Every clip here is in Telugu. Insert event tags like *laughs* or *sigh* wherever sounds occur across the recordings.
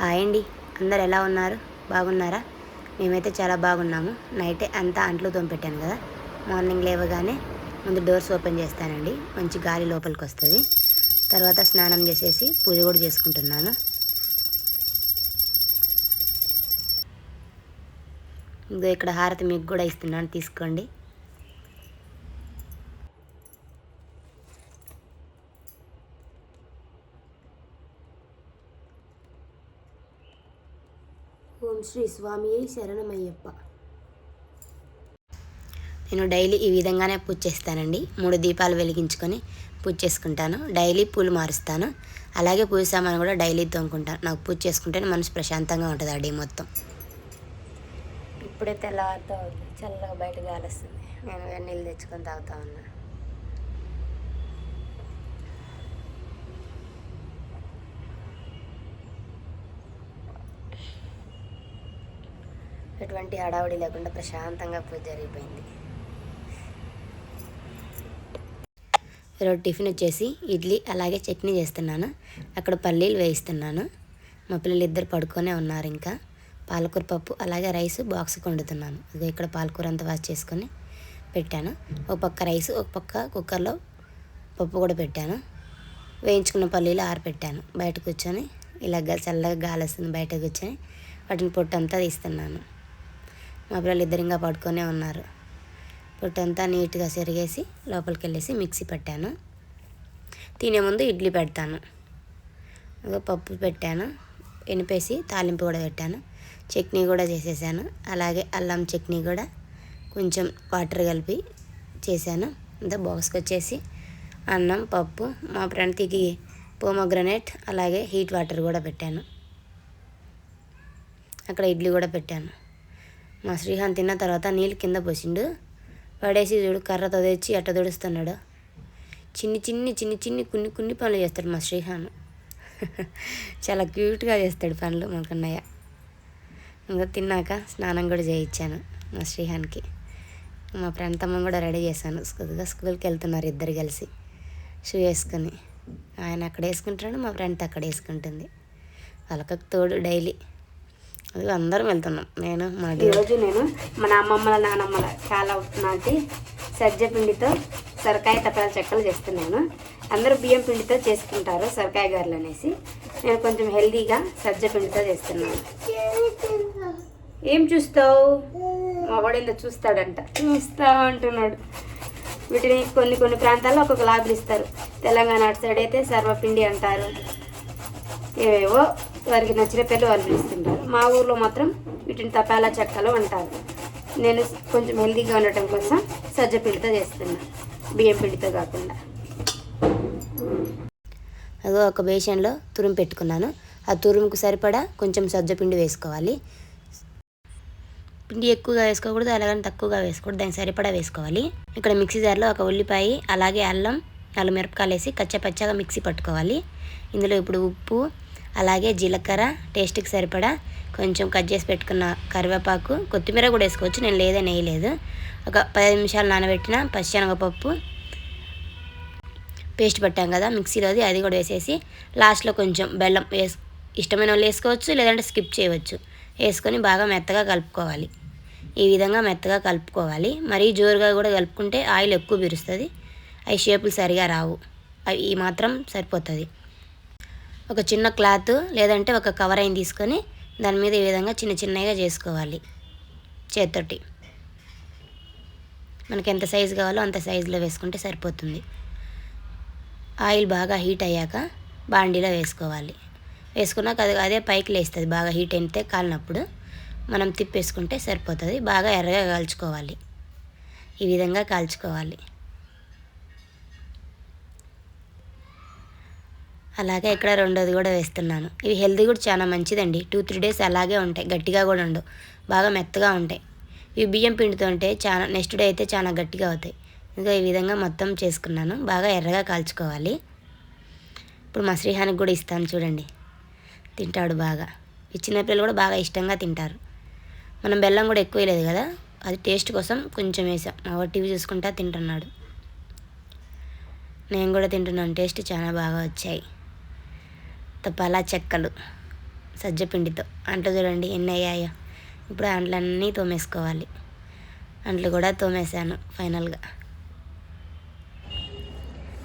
హాయ్ అండి. అందరు ఎలా ఉన్నారు? బాగున్నారా? మేమైతే చాలా బాగున్నాము. నైటే అంతా అంట్లు తోంపెట్టాను కదా. మార్నింగ్ లేవగానే ముందు డోర్స్ ఓపెన్ చేస్తానండి. మంచి గాలి లోపలికి వస్తుంది తర్వాత స్నానం చేసేసి పూజ కూడా చేసుకుంటున్నాను. ఇదో ఇక్కడ హారతి మీకు కూడా ఇస్తున్నాను. తీసుకోండి. ఓం శ్రీ స్వామి శరణమయ్యప్ప. నేను డైలీ ఈ విధంగానే పూజ చేస్తానండి. మూడు దీపాలు వెలిగించుకొని పూజ చేసుకుంటాను. డైలీ పూలు మారుస్తాను. అలాగే పూజ సామాను కూడా డైలీ తోముకుంటాను. నాకు పూజ చేసుకుంటేనే మనసు ప్రశాంతంగా ఉంటుంది ఆ డే మొత్తం. ఇప్పుడే తెల్లవారుతో చల్లగా బయట గాలి వస్తుంది నేను నీళ్ళు తెచ్చుకొని తాగుతా ఉన్నా. ఎటువంటి హడావుడి లేకుండా ప్రశాంతంగా పూజ జరిగిపోయింది. ఈరోజు టిఫిన్ వచ్చేసి ఇడ్లీ అలాగే చట్నీ చేస్తున్నాను. అక్కడ పల్లీలు వేయిస్తున్నాను. మా పిల్లలు ఇద్దరు పడుకొనే ఉన్నారు ఇంకా. పాలకూర పప్పు అలాగే రైస్ బాక్స్ వండుతున్నాను ఇదిగో ఇక్కడ పాలకూర అంతా వాష్ చేసుకొని పెట్టాను. ఒక పక్క రైస్ ఒక పక్క కుక్కర్లో పప్పు కూడా పెట్టాను. వేయించుకున్న పల్లీలు ఆరబెట్టాను బయట కూర్చొని ఇలా చల్లగా గాలి వస్తుంది బయట కూర్చొని. వాటిని పొట్టంతా తీస్తున్నాను. మా పిల్లలు ఇద్దరు ఇంకా పడుకొనే ఉన్నారు పొట్టంతా నీట్గా సెరిగేసి లోపలికి వెళ్ళేసి మిక్సీ పెట్టాను. తినే ముందు ఇడ్లీ పెడతాను. పప్పు పెట్టాను. ఎనిపేసి తాలింపు కూడా పెట్టాను. చట్నీ కూడా చేసేసాను. అలాగే అల్లం చట్నీ కూడా కొంచెం వాటర్ కలిపి చేశాను. అంతా బాక్స్కి వచ్చేసి అన్నం పప్పు మా ప్రణతికి పోమోగ్రనేట్ అలాగే హీట్ వాటర్ కూడా పెట్టాను. అక్కడ ఇడ్లీ కూడా పెట్టాను. మా శ్రీహాన్ తిన్న తర్వాత నీళ్ళు కింద పోసిండు. పడేసి చూడు కర్రతో తెచ్చి అట్ట తుడుస్తున్నాడు. చిన్ని చిన్ని చిన్ని చిన్ని కొన్ని కొన్ని పనులు చేస్తాడు మా శ్రీహాన్. *laughs* చాలా క్యూట్గా చేస్తాడు పనులు మాకన్నయ్య ఇంకా తిన్నాక స్నానం కూడా చేయించాను మా శ్రీహాన్కి. మా ప్రాంతమ్మ కూడా రెడీ చేశాను. కొద్దిగా స్కూల్కి వెళ్తున్నారు ఇద్దరు కలిసి. షూ వేసుకొని. ఆయన అక్కడ వేసుకుంటున్నాడు మా ఫ్రెండ్ అక్కడ వేసుకుంటుంది. వాళ్ళకి తోడు డైలీ. అది అందరం వెళ్తున్నాం. నేను మా ఈరోజు నేను మన అమ్మమ్మల నానమ్మల చాలా నాటి సజ్జ పిండితో సొరకాయ తప్పల చెక్కలు చేస్తున్నాను. అందరూ బియ్యం పిండితో చేసుకుంటారు సొరకాయ గారెలు అనేసి. నేను కొంచెం హెల్దీగా సజ్జ పిండితో చేస్తున్నాను. ఏం చూస్తావు? మా వాడేందో చూస్తాడంట. చూస్తా అంటున్నాడు. వీటిని కొన్ని కొన్ని ప్రాంతాల్లో ఒక్కొక్క లాభులు ఇస్తారు. తెలంగాణ అటు సైడ్ అయితే సర్వపిండి అంటారు. ఏవేవో వారికి నచ్చిన పేర్లు వాళ్ళు మా ఊర్లో మాత్రం వీటిని తపాలా చెక్కలు అంటారు. నేను కొంచెం హెల్దీగా ఉండటం కోసం సజ్జ పిండితో చేస్తున్నా. బియ్యం పిండితో కాకుండా. అదో ఒక బేషన్లో తురుము పెట్టుకున్నాను. ఆ తురుముకు సరిపడా కొంచెం సజ్జ పిండి వేసుకోవాలి. పిండి ఎక్కువగా వేసుకోకూడదు అలాగని తక్కువగా వేసుకోకూడదు. దానికి సరిపడా వేసుకోవాలి. ఇక్కడ మిక్సీ జార్లో ఒక ఉల్లిపాయ అలాగే అల్లం నాలుగు మిరపకాయలు వేసి కచ్చపచ్చగా మిక్సీ పట్టుకోవాలి. ఇందులో ఇప్పుడు ఉప్పు అలాగే జీలకర్ర టేస్ట్కి సరిపడా కొంచెం కట్ చేసి పెట్టుకున్న కరివేపాకు కొత్తిమీర కూడా వేసుకోవచ్చు. నేను లేదని వేయలేదు ఒక పది నిమిషాలు నానబెట్టిన పచ్చిశనగపప్పు పేస్ట్ పెట్టాం కదా మిక్సీలోది అది కూడా వేసేసి లాస్ట్లో కొంచెం బెల్లం వేసు ఇష్టమైన వాళ్ళు వేసుకోవచ్చు లేదంటే స్కిప్ చేయవచ్చు. వేసుకొని బాగా మెత్తగా కలుపుకోవాలి. ఈ విధంగా మెత్తగా కలుపుకోవాలి. మరీ జోరుగా కూడా కలుపుకుంటే ఆయిల్ ఎక్కువ పిరుస్తుంది. అవి షేపులు సరిగా రావు. అవి ఈ మాత్రం సరిపోతుంది. ఒక చిన్న క్లాత్ లేదంటే ఒక కవర్ అయిన తీసుకొని దాని మీద ఈ విధంగా చిన్న చిన్నగా చేసుకోవాలి చేత్తోటి. మనకి ఎంత సైజు కావాలో అంత సైజులో వేసుకుంటే సరిపోతుంది. ఆయిల్ బాగా హీట్ అయ్యాక బాండీలో వేసుకోవాలి. వేసుకున్నాక అది అదే పైకి లేస్తుంది బాగా హీట్ అయితే కాలినప్పుడు మనం తిప్పేసుకుంటే సరిపోతుంది బాగా ఎర్రగా కాల్చుకోవాలి. ఈ విధంగా కాల్చుకోవాలి. అలాగే ఇక్కడ రెండోది కూడా వేస్తున్నాను. ఇవి హెల్తీ కూడా చాలా మంచిదండి. టూ త్రీ డేస్ అలాగే ఉంటాయి. గట్టిగా కూడా ఉండవు. బాగా మెత్తగా ఉంటాయి. ఇవి బియ్యం పిండితో ఉంటే చాలా నెక్స్ట్ డే అయితే చాలా గట్టిగా అవుతాయి. ఇంకా ఈ విధంగా మొత్తం చేసుకున్నాను. బాగా ఎర్రగా కాల్చుకోవాలి. ఇప్పుడు మా శ్రీహానికి కూడా ఇస్తాను చూడండి. తింటాడు బాగా. ఈ చిన్నపిల్లలు కూడా బాగా ఇష్టంగా తింటారు. మనం బెల్లం కూడా ఎక్కువ లేదు కదా? అది టేస్ట్ కోసం కొంచెం వేసాం. మా టీవీ చూసుకుంటా తింటున్నాడు. నేను కూడా తింటున్నాను. టేస్ట్ చాలా బాగా వచ్చాయి. తపాలా చెక్కలు సజ్జపిండితో. అంట్లు చూడండి ఎన్ని అయ్యాయో. ఇప్పుడు అంట్లన్నీ తోమేసుకోవాలి. అంట్లు కూడా తోమేశాను ఫైనల్గా.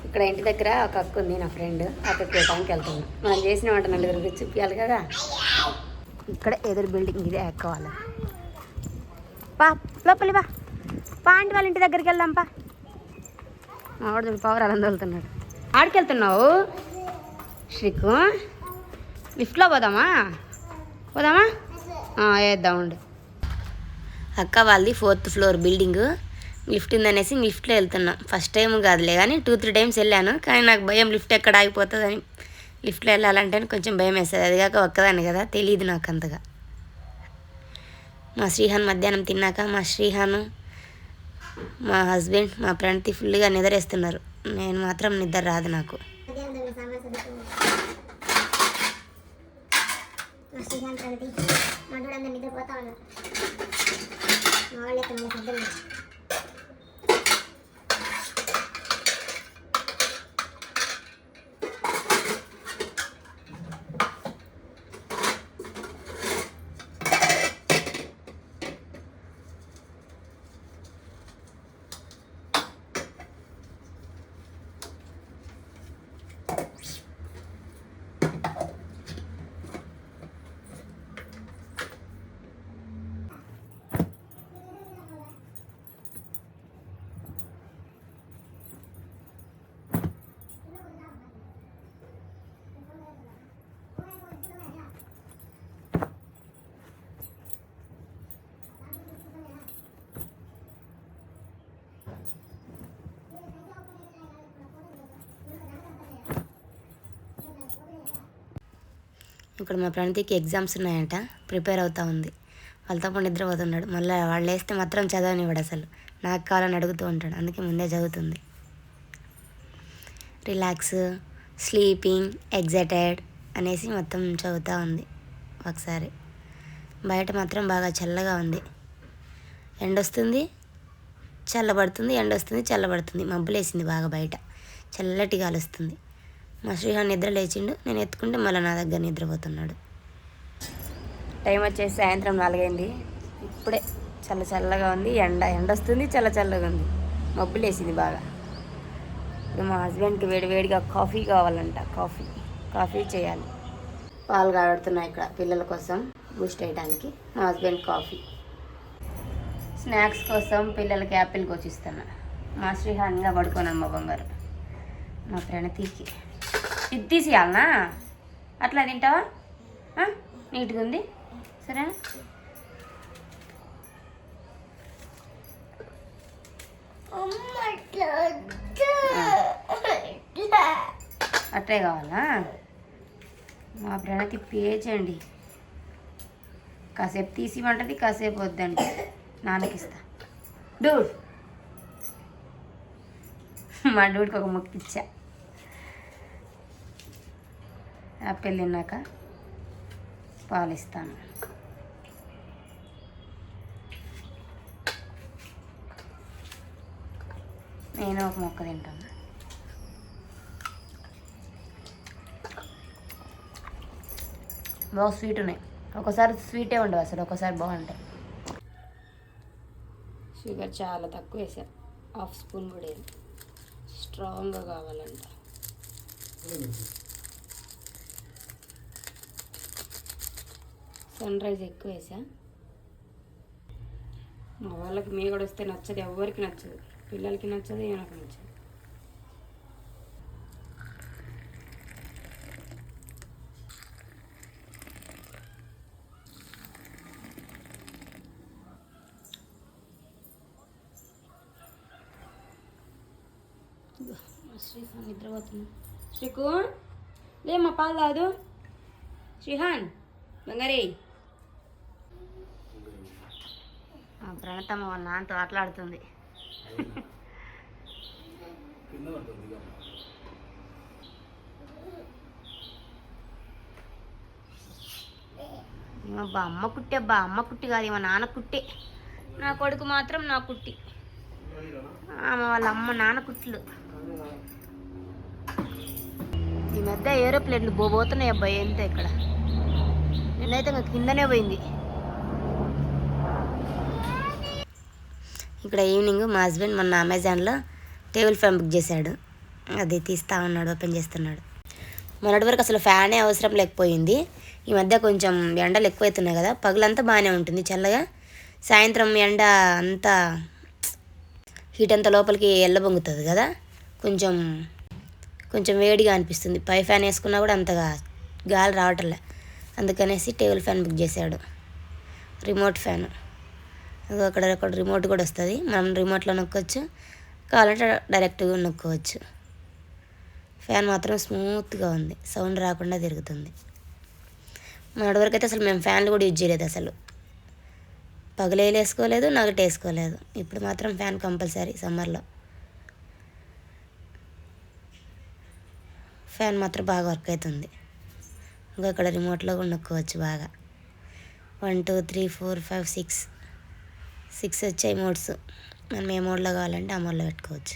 ఇక్కడ ఇంటి దగ్గర ఒక అక్క ఉంది నా ఫ్రెండ్. అక్కడికి వెళ్ళడానికి వెళ్తున్నాను మనం చేసిన వంట నలుగురికి చూపించాలి కదా. ఇక్కడ ఎదురు బిల్డింగ్ ఇదే ఎక్కవాలి పా లోపలి పా. పా వాళ్ళ ఇంటి దగ్గరికి వెళ్దాం పా. మా వాడు పవర్ అలా వెళ్తున్నాడు ఆడికి వెళ్తున్నావు? శ్రీకు. లిఫ్ట్లో పోదామా? పోదామా? ఆ, వేద్దాం ఉండు. అక్క వాళ్ళది ఫోర్త్ ఫ్లోర్ బిల్డింగ్. లిఫ్ట్ ఉందనేసి లిఫ్ట్లో వెళ్తున్నాం. ఫస్ట్ టైం కాదులే కానీ టూ త్రీ టైమ్స్ వెళ్ళాను. కానీ నాకు భయం లిఫ్ట్ ఎక్కడ ఆగిపోతుందని. లిఫ్ట్లో వెళ్ళాలంటే కొంచెం భయం వేస్తుంది. అది కాక ఒక్కదాన్ని కదా. తెలియదు నాకు అంతగా. మా శ్రీహాన్ మధ్యాహ్నం తిన్నాక మా శ్రీహాను మా హస్బెండ్ మా ప్రణతి ఫుల్గా నిద్రేస్తున్నారు నేను మాత్రం నిద్ర రాదు నాకు. మా శ్రీకాంత్ మా అందరూ నిద్రపోతా ఉన్నారు. మా వాళ్ళు ఎక్కడ ఇక్కడ మా ప్రణతికి ఎగ్జామ్స్ ఉన్నాయంట. ప్రిపేర్ అవుతా ఉంది. వాళ్ళతో పాటు నిద్రపోతున్నాడు. మళ్ళీ వాళ్ళు వేస్తే మాత్రం చదవనివాడు అసలు. నాకు కావాలని అడుగుతూ ఉంటాడు. అందుకే ముందే చదువుతుంది. రిలాక్స్ స్లీపింగ్ ఎగ్జైటెడ్ అనేసి మొత్తం చదువుతూ ఉంది ఒకసారి. బయట మాత్రం బాగా చల్లగా ఉంది. ఎండొస్తుంది? చల్లబడుతుంది ఎండ వస్తుంది చల్లబడుతుంది. మబ్బులేసింది బాగా బయట. చల్లటి గాలి వస్తుంది మా శ్రీహాన్ నిద్ర లేచిండు. నేను ఎత్తుకుంటే మళ్ళీ నా దగ్గర నిద్రపోతున్నాడు. టైం వచ్చేసి సాయంత్రం నాలుగైంది. ఇప్పుడే చల్ల చల్లగా ఉంది. ఎండ ఎండ వస్తుంది చల్ల చల్లగా ఉంది. మబ్బులేసింది బాగా. ఇప్పుడు మా హస్బెండ్కి వేడి వేడిగా కాఫీ కావాలంట. కాఫీ కాఫీ చేయాలి. పాలు కాబడుతున్నాయి ఇక్కడ పిల్లల కోసం బూస్ట్ వేయడానికి మా హస్బెండ్ కాఫీ. స్నాక్స్ కోసం పిల్లలకి యాపిల్ కోచిస్తున్నా మా శ్రీహాన్గా పడుకోను మా బంగారు. మా ప్రణతికి. ఇది తీసేయాలనా? అట్లా తింటావా? నీట్గా ఉంది? సరేనా? అట్లే కావాలా? మా ప్రణతి పేచండి. కాసేపు తీసి ఇవ్వంటది కాసేపు వద్దండి. నాన్నకిస్తా. డూడ్. మా డూడ్కి ఒక మొక్క ఇచ్చా. యాపిల్ తిన్నాక పాలు ఇస్తాను నేను ఒక మొక్క తింటాను బాగా స్వీట్ ఉన్నాయి. ఒకసారి స్వీటే ఉండవు అసలు ఒకసారి బాగుంటాయి. షుగర్ చాలా తక్కువ వేసా. హాఫ్ స్పూన్ కూడా వేయాలి స్ట్రాంగ్గా కావాలంట. సన్ రైజ్ ఎక్కువ వేసా. మా వాళ్ళకి మీగడ వస్తే నచ్చదు. ఎవరికి నచ్చదు. పిల్లలకి నచ్చదు నాకు నచ్చదు. శ్రీహాన్ నిద్రపోతున్నా. శ్రీకు? లే మా పాలు తాదు శ్రీహాన్ బంగారి ఆ ప్రణతమ్మ వాళ్ళ నాన్నతో ఆటలాడుతుంది. అబ్బా అమ్మ కుట్టి అబ్బా అమ్మ కుట్టి కాదు మా నాన్న కుట్టే. నా కొడుకు మాత్రం నా కుట్టి. ఆమె వాళ్ళ అమ్మ నాన్న కుట్లు. ఈ మధ్య ఏరోప్లేన్లు పోబోతున్నాయి అబ్బాయి ఎంత ఇక్కడ? నేనైతే ఇంకా కిందనే పోయింది. ఇక్కడ ఈవినింగ్ మా హస్బెండ్ మొన్న అమెజాన్లో టేబుల్ ఫ్యాన్ బుక్ చేశాడు. అది తీస్తా ఉన్నాడు ఓపెన్ చేస్తున్నాడు. మొన్నటి వరకు అసలు ఫ్యానే అవసరం లేకపోయింది. ఈ మధ్య కొంచెం ఎండలు ఎక్కువైతున్నాయి కదా పగలంతా బాగానే ఉంటుంది చల్లగా. సాయంత్రం ఎండ అంతా హీట్ అంతా లోపలికి ఎల్లబొంగుతుంది కదా. కొంచెం కొంచెం వేడిగా అనిపిస్తుంది. పై ఫ్యాన్ వేసుకున్నా కూడా అంతగా గాలి రావట్లే. అందుకనేసి టేబుల్ ఫ్యాన్ బుక్ చేశాడు. Remote fan. అక్కడ అక్కడ రిమోట్ కూడా వస్తుంది. మనం రిమోట్లో నొక్కొచ్చు. కావాలంటే డైరెక్ట్గా నొక్కోవచ్చు. ఫ్యాన్ మాత్రం స్మూత్గా ఉంది. సౌండ్ రాకుండా తిరుగుతుంది. మొన్నటి వరకు అయితే అసలు మేము ఫ్యాన్లు కూడా యూజ్ చేయలేదు అసలు. పగలేలు వేసుకోలేదు నగటి వేసుకోలేదు ఇప్పుడు మాత్రం ఫ్యాన్ కంపల్సరీ సమ్మర్లో. ఫ్యాన్ మాత్రం బాగా వర్క్ అవుతుంది ఇంకా ఇక్కడ రిమోట్లో కూడా నొక్కోవచ్చు బాగా. One two three four five six six వచ్చాయి మోడ్స్. మనం ఏ మోడ్లో కావాలంటే ఆ మోడ్లో పెట్టుకోవచ్చు.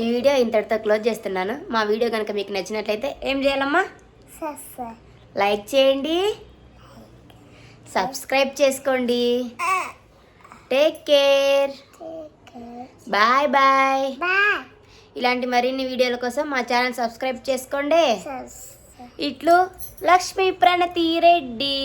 ఈ వీడియో ఇంతటితో క్లోజ్ చేస్తున్నాను. మా వీడియో కనుక మీకు నచ్చినట్లయితే ఏం చేయాలమ్మా? లైక్ చేయండి. సబ్స్క్రైబ్ చేసుకోండి. Take care bye bye bye ఇలాంటి మరిన్ని వీడియోల కోసం మా ఛానల్ సబ్స్క్రైబ్ చేసుకోండి. ఇట్లు లక్ష్మీ ప్రణతి రెడ్డి.